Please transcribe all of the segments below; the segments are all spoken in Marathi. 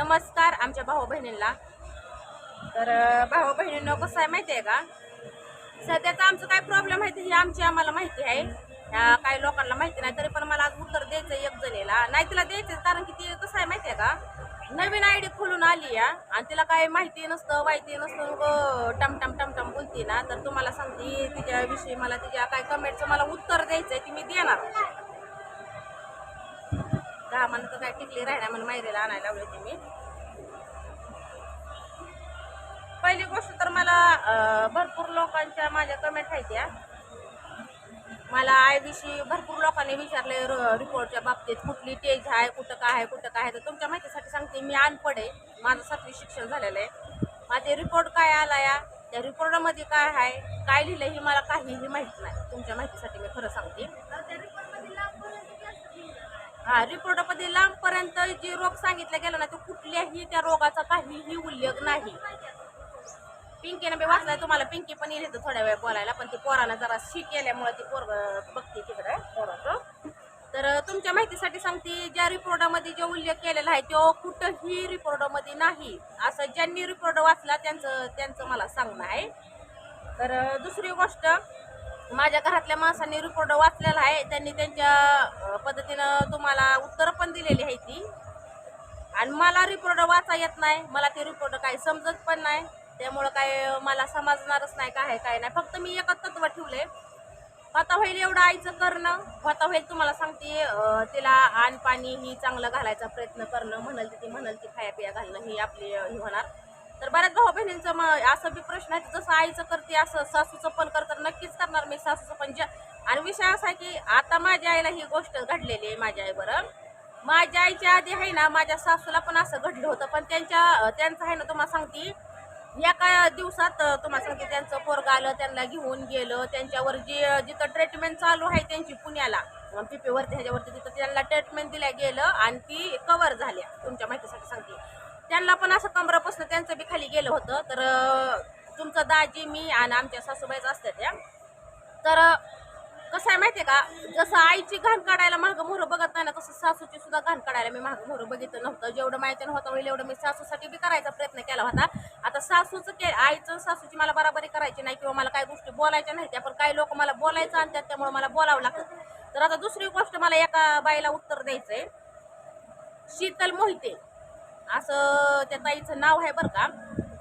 नमस्कार आमच्या भाऊ बहिणींना. तर भाऊ बहिणींना कसं आहे माहिती आहे का? सध्याचा आमचं काय प्रॉब्लेम आहे ही आमची आम्हाला माहिती आहे. काही लोकांना माहिती नाही तरी पण मला आज उत्तर द्यायचं एक जणीला. नाही तिला द्यायचं कारण की ती कसं आहे माहिती आहे का? नवीन आयडी खोलून आली या आणि तिला काय माहिती नसतं माहिती नसतं टमटम टमटम बोलती ना. तर तुम्हाला सांगते तिच्याविषयी मला तिच्या काय कमेंटचं मला उत्तर द्यायचं आहे ती मी देणार. दहा तर काय टिकली राहिला म्हणून मायरीला आणायला लावली होती मी. पहिली गोष्ट तर मला भरपूर लोकांच्या माझ्या कमेंट आहेत त्या मला दिवशी भरपूर लोकांनी विचारले र- रिपोर्टच्या बाबतीत कुठली टेज आहे कुठं काय आहे कुठं काय आहे. तर तुमच्या माहितीसाठी सांगते मी अनपड आहे. माझं सातवी शिक्षण झालेलं आहे. माझे रिपोर्ट काय आला या? त्या रिपोर्टमध्ये काय आहे काय लिहिलं ही मला काहीही माहीत नाही. तुमच्या माहितीसाठी मी खरं सांगते. हा रिपोर्टमध्ये लांबपर्यंत जे रोग सांगितला गेला ना तो कुठल्याही त्या रोगाचा काहीही उल्लेख नाही. पिंकीनं मी वाचलाय तुम्हाला पिंकी पण येईल थोड्या वेळ बोलायला पण ती पोराला जरा शी केल्यामुळे ती पोर बघते तिकडे पोराचं. तर तुमच्या माहितीसाठी सांगते ज्या रिपोर्टामध्ये जे उल्लेख केलेला आहे तो कुठंही रिपोर्टमध्ये नाही. असं ज्यांनी रिपोर्ट वाचला त्यांचं त्यांचं मला सांगणं आहे. तर दुसरी गोष्ट माझ्या घरातल्या माणसांनी रिपोर्ट वाचलेला आहे. त्यांनी त्यांच्या पद्धतीनं तुम्हाला उत्तरं पण दिलेली आहे ती. आणि मला रिपोर्ट वाचा येत नाही. मला ते रिपोर्ट काही समजत पण नाही. त्यामुळं काय मला समजणारच नाही काय काय नाही. फक्त मी एकच तत्व ठेवले होता होईल एवढं आईचं करणं. होता होईल तुम्हाला सांगते तिला आण पाणी ही चांगलं घालायचा प्रयत्न करणं. म्हणाल ती म्हणाल ती खाया पिया घालणं. ही आपली होणार. तर बऱ्याच भाऊ बहिणींचं मग असं बी प्रश्न आहे जसं आईचं करते असं सासूचं पण करतं नक्कीच करणार मी सासूचं पण. ज्या आणि विषय असा आहे की आता माझ्या आईला ही गोष्ट घडलेली आहे माझ्या आई माझ्या आईच्या आधी आहे ना माझ्या सासूला पण असं घडलं होतं पण त्यांच्या त्यांचं आहे ना तुम्हाला सांगते एका दिवसात तुम्हाला सांगते त्यांचं पोरग आलं त्यांना घेऊन गेलं त्यांच्यावर जे जिथं ट्रीटमेंट चालू आहे त्यांची पुण्याला पीपीवरती ह्याच्यावरती तिथं त्यांना ट्रीटमेंट दिल्या गेलं आणि ती कवर झाल्या. तुमच्या माहितीसाठी सांगते. त्यांना पण असं कमरापासून त्यांचं बी खाली गेलं होतं. तर तुमचं दाजी मी आणि आमच्या सासूबाईच असतात त्या. तर कसं आहे माहिती का? जसं आईची घाण काढायला मागं मोहरं बघत नाही ना तसं सासूची सुद्धा घाण काढायला मी मागं मोहरं बघितलं नव्हतं. जेवढं माहिती होतं होईल एवढं मी सासूसाठी बी करायचा प्रयत्न केला होता. आता सासूचं के आईचं सासूची मला बराबरी करायची नाही किंवा मला काही गोष्टी बोलायच्या नाही त्या पण काही लोक मला बोलायचं आणि त्यामुळे मला बोलावं लागतं. तर आता दुसरी गोष्ट मला एका बाईला उत्तर द्यायचं आहे शीतल मोहिते. असं त्या ताईचं नाव आहे बरं का.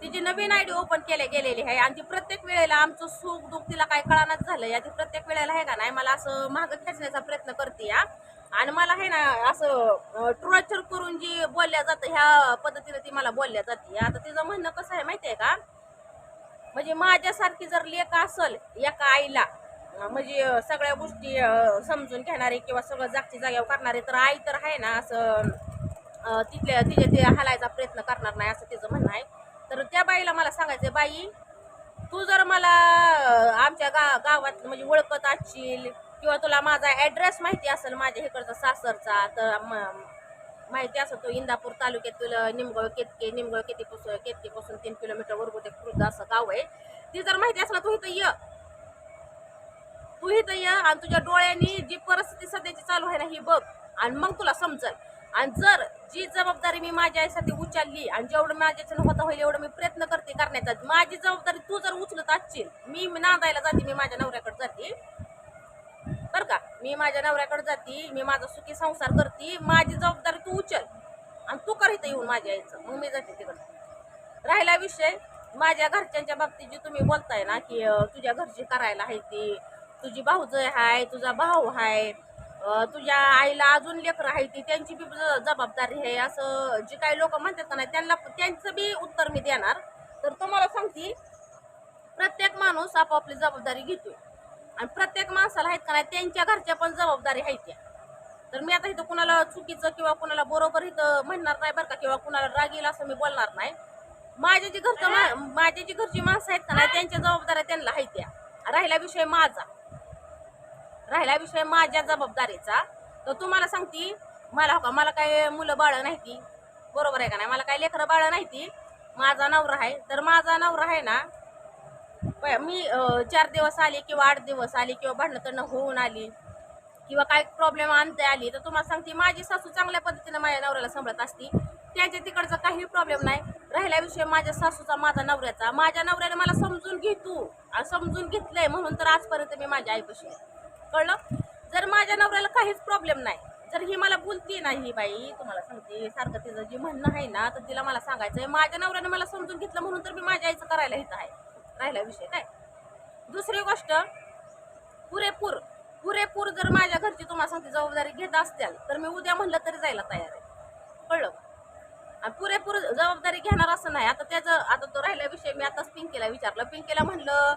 तिची नवीन आयडी ओपन केले गेलेली आहे. आणि ती प्रत्येक वेळेला आमचं सुख दुःख तिला काय कळानच झालं या ती प्रत्येक वेळेला आहे का नाही मला असं मागं खेचण्याचा प्रयत्न करते या आणि मला आहे ना असं टॉर्चर करून जी बोलल्या जातं ह्या पद्धतीने ती मला बोलल्या जाते. आता तिचं म्हणणं कसं आहे माहिती आहे का? म्हणजे माझ्यासारखी जर लेख असल एका आईला म्हणजे सगळ्या गोष्टी समजून घेणारे किंवा सगळं जागची जाग्यावर करणारे तर आई तर आहे ना असं तिथल्या तिचे ते हलायचा प्रयत्न करणार नाही असं तिचं म्हणणं आहे. तर त्या बाईला मला सांगायचं बाई तू जर मला आमच्या गा गावात म्हणजे ओळखत असशील किंवा तुला माझा ॲड्रेस माहिती असेल माझ्या इकडचा सासरचा तर माहिती असं तो इंदापूर तालुक्यातील निमगळ केतके निमगळ केतीपासून केतकेपासून तीन किलोमीटर वरगू ते खुर्द असं गाव आहे. ती जर माहिती असला तू इथं ये. तू इथं ये आणि तुझ्या डोळ्यांनी जी परिस्थिती सध्याची चालू आहे ना ही बघ. आणि मग तुला समजल. आणि जर जी जबाबदारी मी माझ्या आईसाठी उचलली आणि जेवढं माझ्याच्यानं होता होईल एवढं मी प्रयत्न करते करण्याचा. माझी जबाबदारी तू जर उचलत असशील मी नांदायला जाते मी माझ्या नवऱ्याकडे जाते. बरं का? मी माझ्या नवऱ्याकडे जाते मी माझा सुखी संसार करते माझी जबाबदारी तू उचल. आणि तू कर इथं येऊन माझ्या आईचं मग मी जाते तिकडं. राहिला विषय. माझ्या घरच्यांच्या बाबतीत जी तुम्ही बोलताय ना की तुझ्या घरची करायला आहे ती. तुझी भाऊजय आहे तुझा भाऊ आहे तुझ्या आईला अजून लेकरं आहे ती त्यांची बी जबाबदारी आहे. असं जे काही लोक म्हणतात का नाही त्यांना त्यांचं बी उत्तर मी देणार. तर तुम्हाला सांगते प्रत्येक माणूस आपापली जबाबदारी घेतोय. आणि प्रत्येक माणसाला आहेत का नाही त्यांच्या घरच्या पण जबाबदारी आहेत त्या. तर मी आता इथं कुणाला चुकीचं किंवा कुणाला बरोबर इथं म्हणणार नाही बरं का किंवा कुणाला राग येईल असं मी बोलणार नाही. माझ्या जी घरचं माझ्या जी घरची माणसं आहेत का नाही त्यांच्या जबाबदाऱ्या त्यांना आहेत त्या. राहिला विषय माझा. राहिला विषय माझ्या जबाबदारीचा तर तुम्हाला सांगते मला हो का मला काय मुलं बाळं नाही ती. बरोबर आहे का नाही? मला काय लेकरं बाळं नाही ती. माझा नवरा आहे. तर माझा नवरा आहे ना प- मी चार दिवस आली किंवा आठ दिवस आली किंवा भांडणं होऊन आली किंवा काय प्रॉब्लेम आणते आली तर तुम्हाला सांगते माझी सासू चांगल्या पद्धतीनं माझ्या नवऱ्याला सांभाळत असती. त्याच्या तिकडचा काही प्रॉब्लेम नाही. राहिला विषय माझ्या सासूचा माझा नवऱ्याचा. माझ्या नवऱ्याने मला समजून घे तू. समजून घेतलंय म्हणून तर आजपर्यंत मी माझ्या आईपाशी आहे. कळलं? जर माझ्या नवऱ्याला काहीच प्रॉब्लेम नाही जर ही मला बोलती ना ही बाई तुम्हाला सांगते सारखं तिचं जे म्हणणं आहे ना तर तिला मला सांगायचं आहे माझ्या नवऱ्याने मला समजून घेतलं म्हणून तर मी माझ्या आईचं करायला इथं आहे. राहिला विषय काय? दुसरी गोष्ट पुरेपूर पुरेपूर जर माझ्या घरची तुम्हाला सांगते जबाबदारी घेत असत्याल तर मी उद्या म्हणलं तरी जायला तयार आहे. कळलं? आणि पुरेपूर जबाबदारी घेणार असं नाही. आता त्याचं आता तो राहिला विषय मी आताच पिंकीला विचारलं. पिंकीला म्हणलं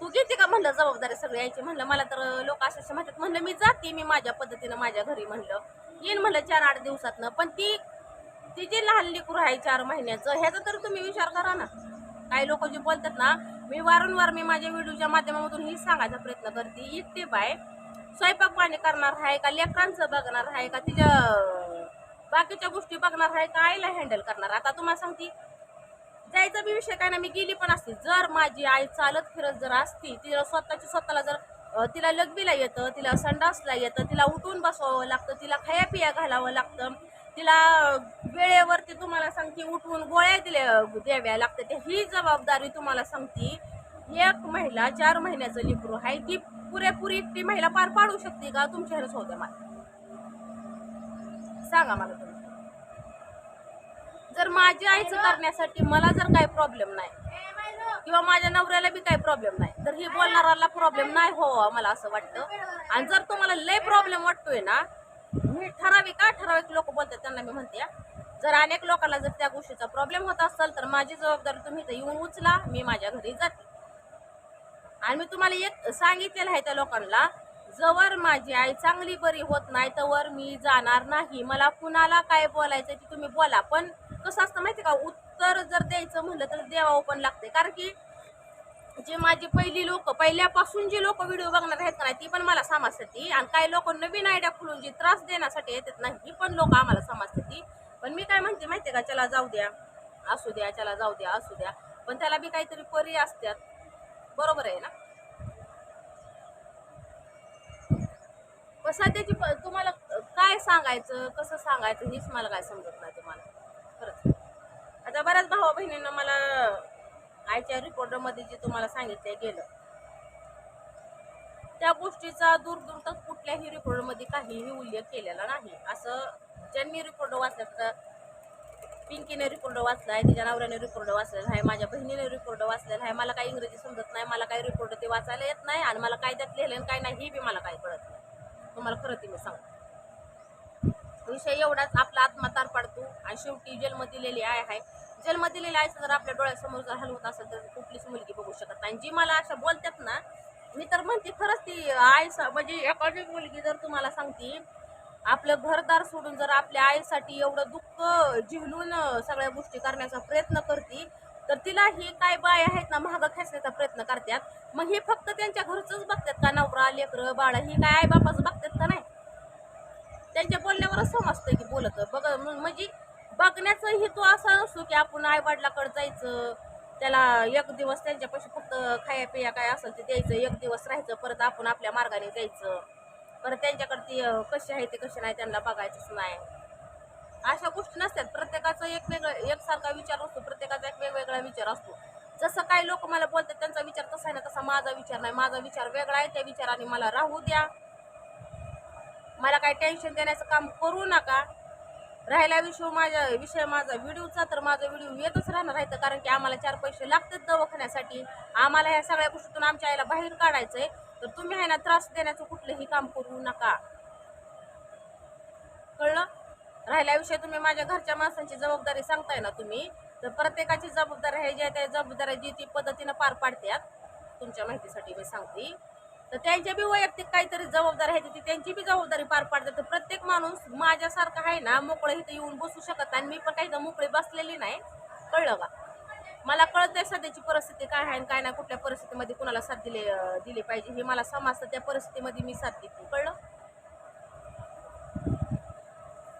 तू घेते का म्हणलं जबाबदारी सगळी यायची? म्हणलं मला तर लोक असे असे म्हणतात. म्हणलं मी जाते मी माझ्या पद्धतीनं माझ्या घरी म्हणलं. येईन म्हणलं चार आठ दिवसातनं. पण ती ती जी लहान लेकरू आहे चार महिन्याचं ह्याचा तर तुम्ही विचार करा ना. काही लोक जे बोलतात ना मी वारंवार मी माझ्या व्हिडिओच्या माध्यमामधून ही सांगायचा प्रयत्न करते. इतके बाय स्वयंपाक पाणी करणार आहे का? लेकरांचं बघणार आहे का? तिच्या बाकीच्या गोष्टी बघणार आहे का? आईला हँडल करणार. आता तुम्हाला सांगते जायचा बी विषय काय ना मी गेली पण असते. जर माझी आई चालत फिरत जर असती तिला स्वतःची स्वतःला जर तिला लगबीला येतं तिला संडासला येतं तिला उठून बसवावं लागतं तिला खाया पिया घालावं लागतं तिला वेळेवरती तुम्हाला सांगते उठवून गोळ्या दिल्या द्याव्या लागतं ही जबाबदारी तुम्हाला सांगते एक महिला चार महिन्याचं लिपरू आहे ती पुरेपुरी एकटी महिला पार पाडू शकते का? तुमच्या ह्याच होत्या मला सांगा मला तुम्ही. जर माझ्या आईचं करण्यासाठी मला जर काही प्रॉब्लेम नाही किंवा माझ्या नवऱ्याला बी काही प्रॉब्लेम नाही तर ही बोलणाराला प्रॉब्लेम नाही हो मला असं वाटतं. आणि जर तुम्हाला लय प्रॉब्लेम वाटतोय ना मी ठराविक का ठराविक लोक बोलतात त्यांना मी म्हणते जर अनेक लोकांना जर त्या गोष्टीचा प्रॉब्लेम होत असेल तर माझी जबाबदारी तुम्ही इथं येऊन उचला मी माझ्या घरी जाते. आणि मी तुम्हाला एक सांगितलेलं आहे त्या लोकांना जवळ माझी आई चांगली बरी होत नाही तर मी जाणार नाही. मला कुणाला काय बोलायचं ते तुम्ही बोला पण कसं असतं माहिती का? उत्तर जर द्यायचं म्हणलं तर देवावं पण लागते. कारण की जे माझी पहिली लोक पहिल्यापासून जी लोक व्हिडिओ बघणार आहेत का नाही ती पण मला समजतात आणि काही लोक नवीन आयडिया खुलून जी त्रास देण्यासाठी येतात नाही ही पण लोक आम्हाला समजतात पण मी काय म्हणते माहिती का? चला जाऊ द्या. असू द्या चला जाऊ द्या असू द्या. पण त्याला बी काहीतरी पर्याय असतात. बरोबर आहे ना? पण सध्याची प- तुम्हाला काय सांगायचं कसं सांगायचं हेच मला काय समजत नाही. खरंच. आता बऱ्याच भावा बहिणींना मला आयच्या रिपोर्टमध्ये जे तुम्हाला सांगितलं गेलं. त्या गोष्टीचा दूर दूर तक कुठल्याही रिपोर्टमध्ये काहीही उल्लेख केलेला नाही. असं ज्यांनी रिपोर्ट तर पिंकीने रिपोर्ट आहे तिच्या नवऱ्याने रिपोर्ट वाचलेला आहे माझ्या बहिणीने रिपोर्ट वाचलेला आहे मला काही इंग्रजी समजत नाही मला काही रिपोर्ट ते वाचायला येत नाही आणि मला काय त्यात लिहिलं आणि काय नाही हे बी मला काही कळत नाही. तुम्हाला खरं ती मी सांगतो. विषय एवढाच आपला आत्मा तार पाडतो आणि शेवटी जन्म दिलेली आय आहे. जन्म दिलेली आयचं जर आपल्या डोळ्यासमोर जर हलवत असेल तर कुठलीच मुलगी बघू शकत नाही. जी मला अशा बोलतात ना मी तर म्हणते खरंच ती आय म्हणजे एखादी मुलगी जर तुम्हाला सांगते आपलं घरदार सोडून जर आपल्या आईसाठी एवढं दुःख झेलून सगळ्या गोष्टी करण्याचा प्रयत्न करते तर तिला ही काय बाय आहेत ना महाग खेचण्याचा प्रयत्न करतात. मग हे फक्त त्यांच्या घरचंच बघतात का नवरा लेकरं बाळ ही काय आई बापाच बघतात का नाही? त्यांच्या बोलण्यावरच समजतं की बोलत. बघ म्हणजे बघण्याचा हेतू असा नसतो की आपण आईवडिलाकडे जायचं त्याला एक दिवस त्यांच्यापाशी फक्त खाया पिया काय असेल ते द्यायचं एक दिवस राहायचं परत आपण आपल्या मार्गाने जायचं. परत त्यांच्याकडे ती कशी आहे ते कशी नाही त्यांना बघायचंच नाही. अशा गोष्टी नसतात. प्रत्येकाचा एक वेगळं एकसारखा विचार असतो. प्रत्येकाचा एक वेगवेगळा विचार असतो. जसं काही लोक मला बोलतात त्यांचा विचार तसा आहे ना तसा माझा विचार नाही. माझा विचार वेगळा आहे त्या विचाराने मला राहू द्या. मला काही टेन्शन देण्याचं काम करू नका. राहिला विषय माझ्या विषय माझा व्हिडिओचा तर माझा व्हिडिओ येतच राहणार आहे तर कारण की आम्हाला चार पैसे लागतात दवाखान्यासाठी. आम्हाला ह्या सगळ्या गोष्टीतून आमच्या आईला बाहेर काढायचं आहे तर तुम्ही आहे ना त्रास देण्याचं कुठलंही काम करू नका. कळलं? राहिल्याविषयी विषय तुम्ही माझ्या घरच्या माणसांची जबाबदारी सांगताय ना तुम्ही? तर प्रत्येकाची जबाबदारी आहे ज्या त्या जबाबदाऱ्या जी ती पद्धतीनं पार पाडतात तुमच्या माहितीसाठी मी सांगते. तर त्यांच्या बी वैयक्तिक काहीतरी जबाबदारी आहे ती त्यांची बी जबाबदारी पार पाडतात. तर प्रत्येक माणूस माझ्यासारखा आहे ना मोकळं इथं येऊन बसू शकत नाही. आणि मी पण काही मोकळी बसलेली नाही. कळलं का? मला कळतंय सध्याची परिस्थिती काय आहे आणि काय नाही कुठल्या परिस्थितीमध्ये कुणाला साथ दिले दिली पाहिजे हे मला समजतं त्या परिस्थितीमध्ये मी साथ देते. कळलं?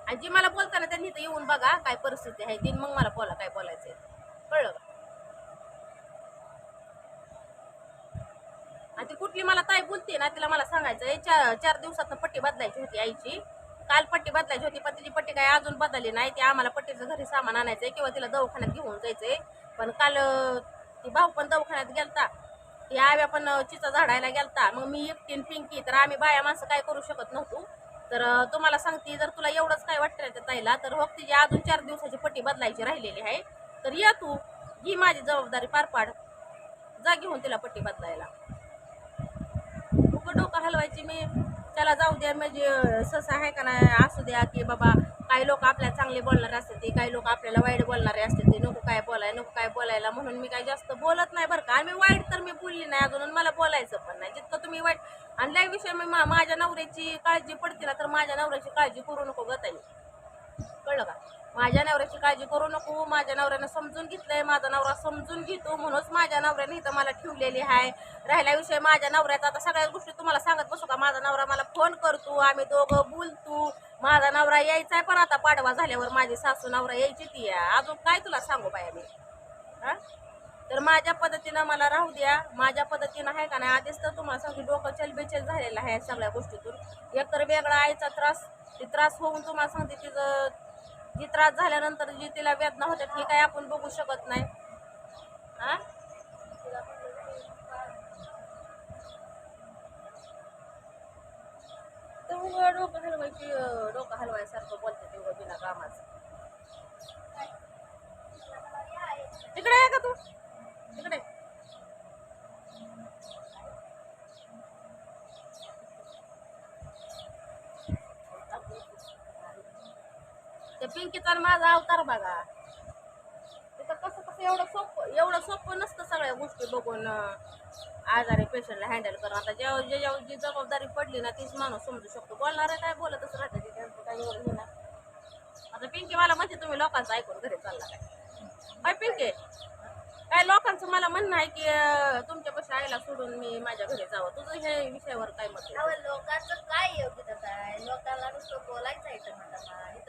आणि जी मला बोलताना त्यांनी इथं येऊन बघा काय परिस्थिती आहे ती मग मला बोला काय बोलायचं कळलं का? ती कुठली मला ताई बोलते ना तिला मला सांगायचं चार चार दिवसात पट्टी बदलायची होती आईची. काल पट्टी बदलायची होती पण तिची पट्टी काय अजून बदलली नाही. ती आम्हाला पट्टीचं घरी सामान आणायचंय किंवा तिला दवाखान्यात घेऊन जायचंय. पण काल ती भाऊ पण दवाखान्यात गेलता. ती आव्या पण चिचा झाडायला गेलता. मग मी एकटीन पिंकी तर आम्ही बाया माणसं काय करू शकत नव्हतो. तर तुम्हाला सांगते जर तुला एवढंच काय वाटतं त्या ताईला तर हो तिची अजून चार दिवसाची पट्टी बदलायची राहिलेली आहे. तर या तू ही माझी जबाबदारी पार पाड. जा घेऊन तिला पट्टी बदलायला. उगं डोकं हलवायची मी त्याला जाऊ द्या म्हणजे ससा आहे का नाही असू द्या की बाबा काही लोक आपल्याला चांगले बोलणारे असतात ते काही लोक आपल्याला वाईट बोलणारे असतात ते नको काय बोलाय नको काय बोलायला म्हणून मी काही जास्त बोलत नाही बरं का. आणि मी वाईट तर मी बोलली नाही अजून मला बोलायचं पण नाही. जितकं तुम्ही वाईट आणि लय विषय मी मा- माझ्या नवऱ्याची काळजी पडते ना तर माझ्या नवऱ्याची काळजी करू नको गताई कळलं का? माझ्या नवऱ्याची काळजी करू नको माझ्या नवऱ्यानं समजून घेतलंय माझा नवरा समजून घेतो म्हणूनच माझ्या नवऱ्याने इथं मला ठेवलेली आहे. राहिला विषय माझ्या नवऱ्याचा आता सगळ्या गोष्टी तुम्हाला सांगत बसू का? माझा नवरा मला फोन करतो आम्ही दोघं बोलतो. माझा नवरा यायचा आहे पण आता पाडवा झाल्यावर माझी सासू नवरा यायची ती. अजून काय तुला सांगू बाया मी? हां? तर माझ्या पद्धतीनं मला राहू द्या. माझ्या पद्धतीनं आहे का नाही? आधीच तर तुम्हाला सांगू डोकं चलबेचल झालेलं आहे सगळ्या गोष्टीतून. एकतर वेगळा आईचा त्रास ती त्रास होऊन तुम्हाला सांगते तिचं जी त्रास झाल्यानंतर जी तिला वेदना होत्यात ही काय आपण बघू शकत नाही. हा? तर डोकं हलवायची डोकं हलवायसारखं बोलते ते बिना कामाचं. तिकडे आहे का तू? तिकडे. ते पिंकीचा आणि माझा अवतार बघा. तिथं कसं कसं एवढं सोपं एवढं सोपं नसतं सगळ्या गोष्टी बघून आजारी पेशंटला हँडल करणं आता जेव्हा जेव्हा जी जबाबदारी पडली ना तीच माणूस समजू शकतो. बोलणार आहे काय बोलतच राहते ते त्यांचं काही एवढं हे नाही. आता पिंकी मला म्हणते तुम्ही लोकांचं ऐकून घरी चालला काय? काय पिंकी. काय लोकांचं मला म्हणणं आहे की तुमच्यापाशी आईला सोडून मी माझ्या घरी जावं. तुझं हे विषयावर काय मत आहे? अहो, लोकांचं काय योग्यता आहे लोकांना नुसतं बोलायचं आहे इथं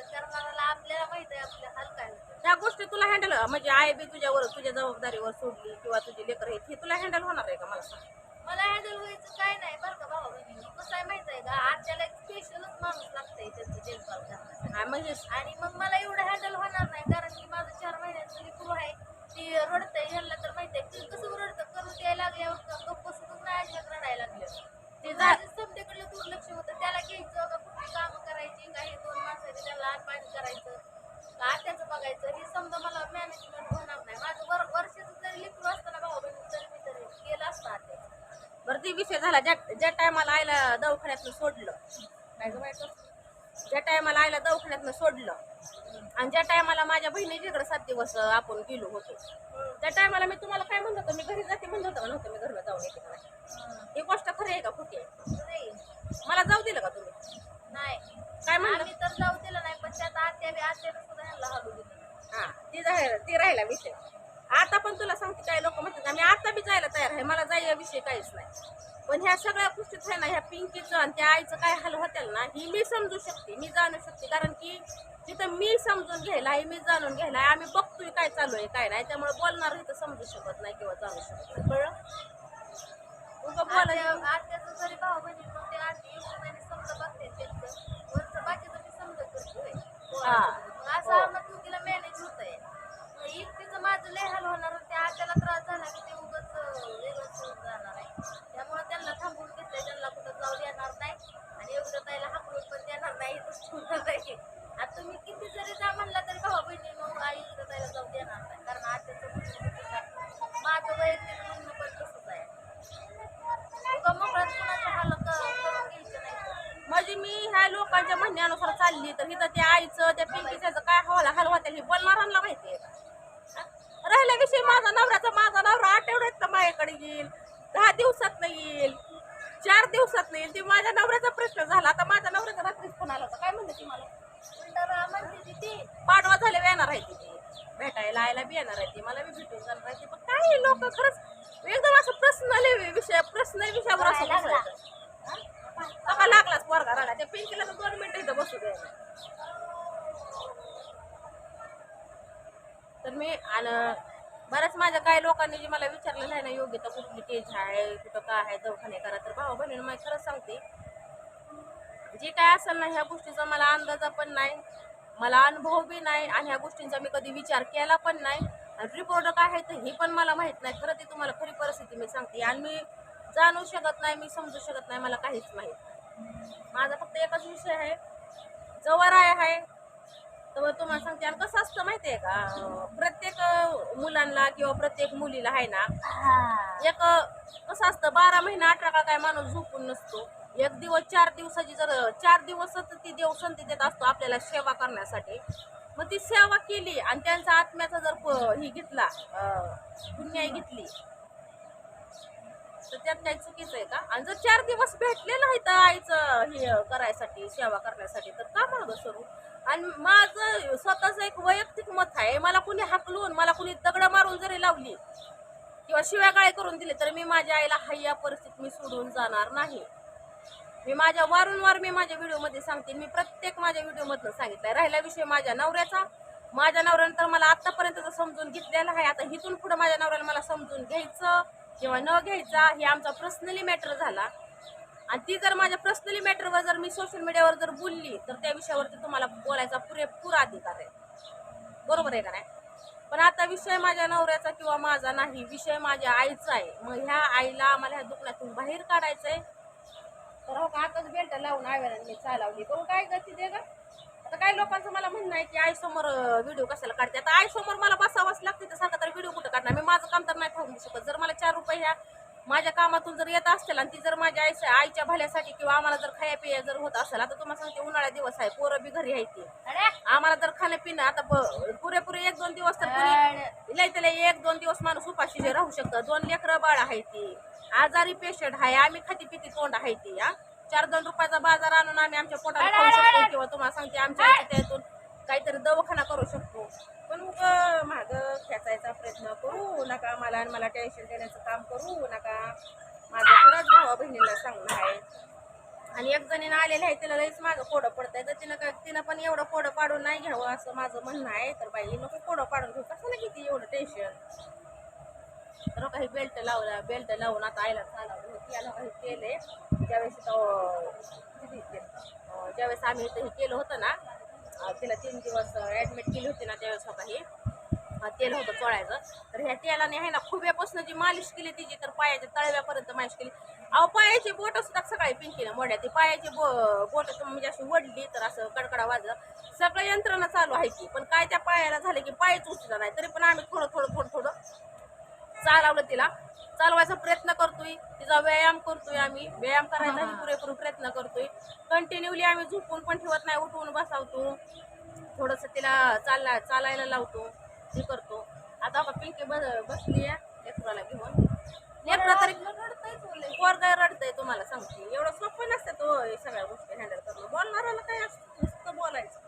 करणाऱ्याला आपल्याला माहीत आहे आपले हाल काय होते. त्या गोष्टी तुला हँडल म्हणजे आई बी तुझ्यावर तुझ्या जबाबदारीवर सोडली किंवा तुझी लेकर हे तुला हँडल होणार आहे का? मला सांग. मला हँडल व्हायचं काय नाही बरं का भाऊ? बहिणी कसं आहे माहीत आहे का? आजच्याला एक स्पेशलच माणूस लागतंय त्यांचं देखभाल करण्यासाठी. हा, म्हणजे? आणि मग मला एवढं हँडल होणार नाही कारण दवाखान्यातनं सोडलं. काय गं बायको? ज्या टायमाला आईला दवाखान्यातनं सोडलं आणि ज्या टायमाला माझ्या बहिणीच्याकडे सात दिवस आपण गेलो होतो त्या टायमाला मी तुम्हाला काय म्हणत होतं मी घरी जाते म्हणत होतं नव्हतं मी घरला जाऊन येते ही गोष्ट खरी आहे का नाही मला जाऊ दिलं का तुम्ही? नाही. काय म्हणलं? आम्ही तर जाऊ दिलं नाही पण त्यात आत्या बी आत्यानं सुद्धा हलू दिलं. हा ती जाहीर ती राहिला विषय. आता पण तुला सांगते काही लोक म्हणतात आम्ही आता बी जायला तयार आहे मला जाय विषय काहीच नाही. पण ह्या सगळ्या गोष्टीत आहे ना ह्या पिंकीचं आणि त्या आईचं काय हाल होतील ना ही मी समजू शकते मी जाणू शकते. कारण की तिथं मी समजून घ्यायला आहे मी जाणून घ्यायला आहे आम्ही बघतोय काय चालू आहे काय नाही. त्यामुळे बोलणार इथं समजू शकत नाही किंवा जाणू शकत नाही. कळलं? उगा आत्याचं जरी भाऊ बहिणी मग ते आत्या समजा बघते त्यांचं. वरचं बाकीचं मी समजा करतोय. हा. मग असं आम्हाला दोघीला मॅनेज होतंय. मग एकटीचं माझं लय हाल होणार त्या आत्याला त्रास झाला की ते उगाच वेगळंच होऊन जाणार आहे त्यामुळे त्यांना थांबवून घेतलंय त्यांना कुठं जाऊ देणार नाही आणि एवढं ताईला हाकलून पण देणार नाही इथंच ठेवणार नाही आता तुम्ही किती जरी जा म्हणला तरी भाऊ बहिणी मग आई इकडं ताईला जाऊ देणार नाही. कारण आत्याचं म्हणणं माझं वैयक्तिक म्हणणं पण तसंच आहे. उगा मोकळ्यात करून घ्यायचं नाही. म्हणजे मी ह्या लोकांच्या म्हणण्यानुसार चालली तर हिथं त्या आईचं त्या पिंकीचं काय हवाला हलवा होत्या हे बोलणाऱ्यांना माहिती आहे. का राहिला विषय माझा नवऱ्याचा माझा नवरा आठवड्यात तर माझ्याकडे येईल. दहा दिवसात नाही येईल. चार दिवसात नाही येईल. ती माझ्या नवऱ्याचा प्रश्न झाला. आता माझ्या नवऱ्याचा रात्रीच फोन आला होता. काय म्हणते ती मला उलटं म्हणते ती ती पाडवा झाले येणार आहे ती भेटायला आयला बी येणार आहे ती मला बी भेटून जाणार आहे ती. पण काही लोक खरंच एकदम असं पर्सनल विषय पर्सनल विषयावर असं. बसायचं. लागलाच पोरगा राडा. त्या पिंकीला तर दोन मिनिटं इथं बसू दे. तर मी आणि बऱ्याच माझ्या काही लोकांनी जे मला विचारलेलं आहे ना योग्यता कुठली टेज आहे कुठं काय आहे दवाखाने करा. तर भाऊ बहिणीनं मला खरंच सांगते जे काय असेल ना ह्या गोष्टीचा मला अंदाजा पण नाही. मला अनुभव बी नाही आणि ह्या गोष्टींचा मी कधी विचार केला पण नाही. आणि रिपोर्ट काय आहे तर हे पण मला माहीत नाही. खरं ते तुम्हाला खरी परिस्थिती मी सांगते. आणि मी जाणू शकत नाही मी समजू शकत नाही मला काहीच माहीत माझा फक्त एकच विषय आहे. जवळ आहे आहे. तर तुम्हाला सांगते आणि कसं असतं माहिती आहे का? प्रत्येक मुलांना किंवा प्रत्येक मुलीला आहे ना एक कसं असतं बारा महिने अठरा काळ काय माणूस झोपून नसतो. एक दिवस चार दिवसाची जर चार दिवसच ती देवशांती देत असतो आपल्याला सेवा करण्यासाठी. मग ती सेवा केली आणि त्यांचा आत्म्याचा जर प- ही घेतला पुण्याही घेतली तर त्यात काही चुकीचं आहे का? आणि जर चार दिवस भेटलेलं आहे तर आईचं हे करायसाठी सेवा करण्यासाठी तर का मागं सरू? आणि माझं स्वतःचं एक वैयक्तिक मत आहे मला कुणी हाकलून मला कुणी दगड मारून जरी लावली किंवा शिव्यागाळे करून दिले तर मी माझ्या आईला हय्या परिस्थितीत मी सोडून जाणार नाही. मी माझ्या वारंवार मी माझ्या व्हिडिओमध्ये सांगते मी प्रत्येक माझ्या व्हिडिओमधनं सांगितलं राहिला विषय माझ्या नवऱ्याचा. माझ्या नवऱ्यानं तर मला आत्तापर्यंत समजून घेतलेला आहे. आता इथून पुढे माझ्या नवऱ्याला मला समजून घ्यायचं किंवा न घ्यायचा हे आमचा पर्सनली मॅटर झाला. आणि ती जर माझ्या पर्सनली मॅटरवर जर मी सोशल मीडियावर जर बोलली तर त्या विषयावरती तुम्हाला बोलायचा पुरेपूर अधिकार आहे. बरोबर आहे का नाही? पण आता विषय माझ्या नवऱ्याचा किंवा माझा नाही विषय माझ्या आईचा आहे. मग ह्या आईला आम्हाला ह्या दुखण्यातून बाहेर काढायचं आहे तर हो का आताच बेल्ट लावून आव्याला मी चालवली? बघू काय गती दे का आता काही लोकांचं मला म्हणणं आहे की आईसमोर व्हिडिओ कशाला काढते? आता आईसमोर मला बसावंच लागते तर सारखं तर व्हिडिओ कुठं काढणार? मी माझं काम तर नाही थांबू शकत. जर मला चार रुपये ह्या माझ्या कामातून जर येत असतील आणि ती जर माझ्या आईच्या आईच्या भल्यासाठी किंवा आम्हाला जर खाया पिया जर होत असेल आता तुम्हाला सांगते उन्हाळ्या दिवस आहे पोरं बी घरी ती. आम्हाला जर खाणं पिणं आता पुरेपुरे एक दोन दिवस तर लय त्याला एक दोन दिवस माणूस उपाशी जे राहू शकतं. दोन लेकरं बाळ आहे ती. आजारी पेशंट आहे आम्ही खाती पिती तोंड आहे ती हा. चार दोन रुपयाचा बाजार आणून आम्ही आमच्या पोटाला खाऊ शकतो किंवा तुम्हाला सांगते आमच्या त्यातून काहीतरी दवाखाना करू शकतो. पण उग माग खेचायचा प्रयत्न करू नका मला आणि मला टेन्शन देण्याचं काम करू नका माझं खरंच भावा बहिणीला सांगणं आहे. आणि एक जणीनं आलेलं आहे तिला लईच माझं फोडं पडतंय तर तिनं का तिनं पण एवढं फोडं पाडून नाही घ्यावं असं माझं म्हणणं आहे. तर बाई नको फोडं पाडून घेऊ. कसं नाही किती एवढं टेन्शन तर काही बेल्ट लावला बेल्ट लावून आता आईला चालवलं होती याला काही केले ज्यावेळेस ज्यावेळेस आम्ही इथं हे केलं होतं ना तिला तीन दिवस ॲडमिट केली होती ना त्यावेळेस होता हे तेल होतं चोळायचं. तर ह्या तेलाने आहे ना खुब्यापासून जी मालिश केली तिची तर पायाच्या तळव्यापर्यंत मालिश केली. अहो पायाची बोट सुद्धा सकाळी पिंकीला मोड्या. ती पायाची बो बोट म्हणजे अशी वडली तर असं कडकडा वाजलं. सगळं यंत्रणा चालू आहे की पण काय त्या पायाला झालं की पायच उचला नाही. तरी पण आम्ही थोडं थोडं थोडं थोडं चालवलं तिला. चालवायचा प्रयत्न करतोय. तिचा व्यायाम करतोय आम्ही. व्यायाम करायचाही पुरेपूर प्रयत्न करतोय. कंटिन्युअली आम्ही झोपून पण ठेवत नाही. उठवून बसावतो. थोडस तिला चालला चालायला लावतो. हे करतो. आता बघा पिंकी बस बसली लेकराला घेऊन. लेकरं तरी पोरग रडतंय तुम्हाला सांगते. एवढं सोपं नसतं तो सगळ्या गोष्टी हँडल करणं. बोलणाऱ्याला काय असतं? नुसतं बोलायचं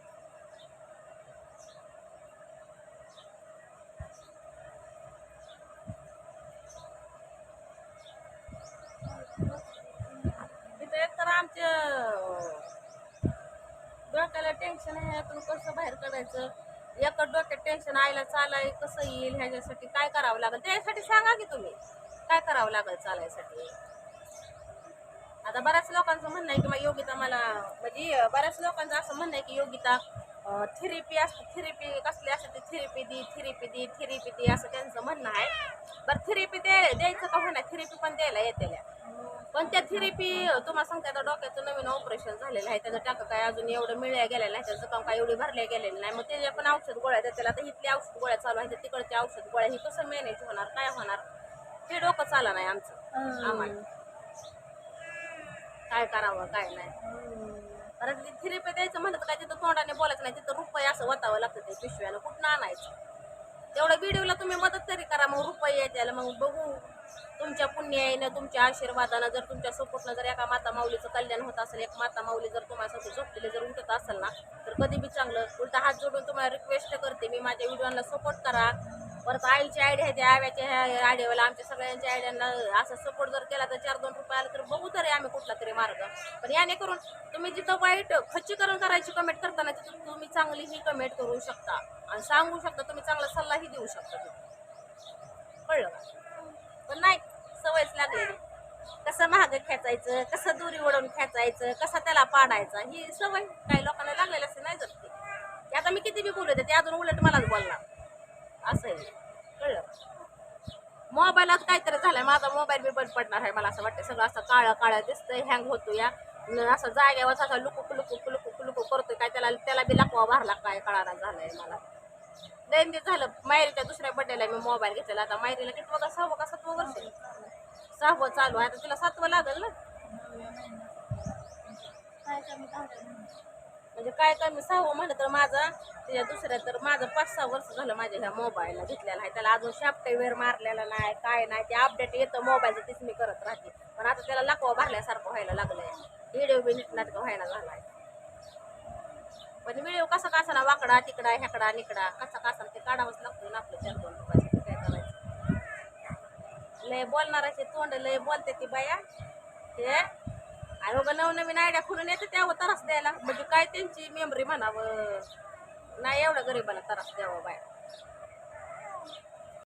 तिथं एक तर आमच्या डोक्याला टेन्शन आहे यातून कसं बाहेर काढायचं? एका डोक्यात टेन्शन आईला चालाय कसं येईल ह्याच्यासाठी काय करावं लागेल? त्यासाठी सांगा की तुम्ही काय करावं लागेल चालायसाठी? आता बऱ्याच लोकांचं म्हणणं आहे की मग योगिता मला म्हणजे बऱ्याच लोकांचं असं म्हणणं आहे की योगिता थेरपी असते थेरपी कसली असते ती थेरपी दी थेरपी दी थेरपी दी असं त्यांचं म्हणणं आहे. बरं थेरपी द्यायला द्यायचं का होणार थेरपी पण द्यायला येते पण त्या थेरपी तुम्हाला सांगते आता डोक्याचं नवीन ऑपरेशन झालेलं आहे. त्याचं टाका काय अजून एवढं मिळल्या गेलेलं नाही त्याचं काम काय एवढी भरल्या गेलेलं नाही. मग त्याच्या पण औषध गोळ्या देतात आता इथली औषध गोळ्या चालू आहेत तिकडची औषध गोळ्या ही कसं मॅनेज होणार काय होणार? ते डोकं चाला नाही आमचं आम्हाला. काय करावं काय नाही. परत थेरपी द्यायचं म्हणलं तर काय तिथं तोंडाने बोलायचं नाही तिथं रुपये असं वतावं लागतं ते पिशव्यानं कुठं आणायचं? तेवढं व्हिडिओला तुम्ही मदत तरी करा मग रुपये येत्याला मग बघू तुमच्या पुण्याईनं तुमच्या आशीर्वादानं जर तुमच्या सपोर्टनं जर एका माता माऊलीचं कल्याण होत असेल एक माता माऊली जर तुम्हाला झोपलेले जर उठत असेल ना तर कधी बी चांगलं उलटा हात जोडून तुम्हाला रिक्वेस्ट करते मी. माझ्या व्हिडिओला सपोर्ट करा. परत आईची आयडिया आहे त्या आव्याच्या ह्या आयडियावाला आमच्या सगळ्यांच्या आयडियांना असा सपोर्ट जर केला तर चार दोन रुपये आला तर बघू तरी आम्ही कुठला तरी मार्ग. पण याने करून तुम्ही जिथं वाईट खच्चीकरण करायची कमेंट करताना तिथं तुम्ही चांगलीही कमेंट करू शकता. आणि सांगू शकता तुम्ही चांगला सल्लाही देऊ शकता. कळलं का? पण नाही सवयच लागलेली. कसं महाग खेचायचं कसं दुरी ओढून खेचायचं कसं त्याला पाडायचा ही सवय काही लोकांना लागलेली असते नाही जपते ते आता मी किती बी बोलू दे ते अजून उलट मलाच बोलणार. असं आहे कळलं? मोबाईलात काहीतरी झालंय माझा मोबाईल बी बंद पडणार आहे मला असं वाटतं सगळं असं काळं काळं दिसतंय हँग होतो या. असं जाग्यावर असा लुकू लुकू लुकू लुकू करतोय काय त्याला त्याला बी लाकवा भरला काय कळाना झालंय मला. दोन दिवस झालं मायरीच्या दुसऱ्या बड्डेला मी मोबाईल घेतलेला आता मायरीला किती बघा सहावं का सातवं वर्ष आहे? सहावं चालू आहे. आता तिला सातवं लागेल ना. कमी म्हणजे काय काय मी सहावं म्हणलं तर माझा त्याच्या दुसऱ्या तर माझं पाच सहा वर्ष झालं माझ्या ह्या मोबाईलला घेतलेला आहे. त्याला अजून सॉफ्टवेअर मारलेला नाही काय नाही. ते अपडेट येतं मोबाईलचं तीच मी करत राहते. पण आता त्याला लाकवा भरल्यासारखं व्हायला लागलंय. व्हिडिओ बी नीट नाटकं व्हायला झालाय. पण व्हिडिओ कसा कसा ना वाकडा तिकडा ह्याकडा निकडा? कसा कसा ते काढावंच लागतो ना आपलं चार दोन रुपयासाठी काय करायचं? लय बोलणाराचे तोंड लय बोलते ती बाया. ते आणि उगा नवनवीन आयडिया खुलून येते त्यावर त्रास द्यायला. म्हणजे काय त्यांची मेमरी म्हणावं? नाही एवढं गरीबाला त्रास द्यावं बाया.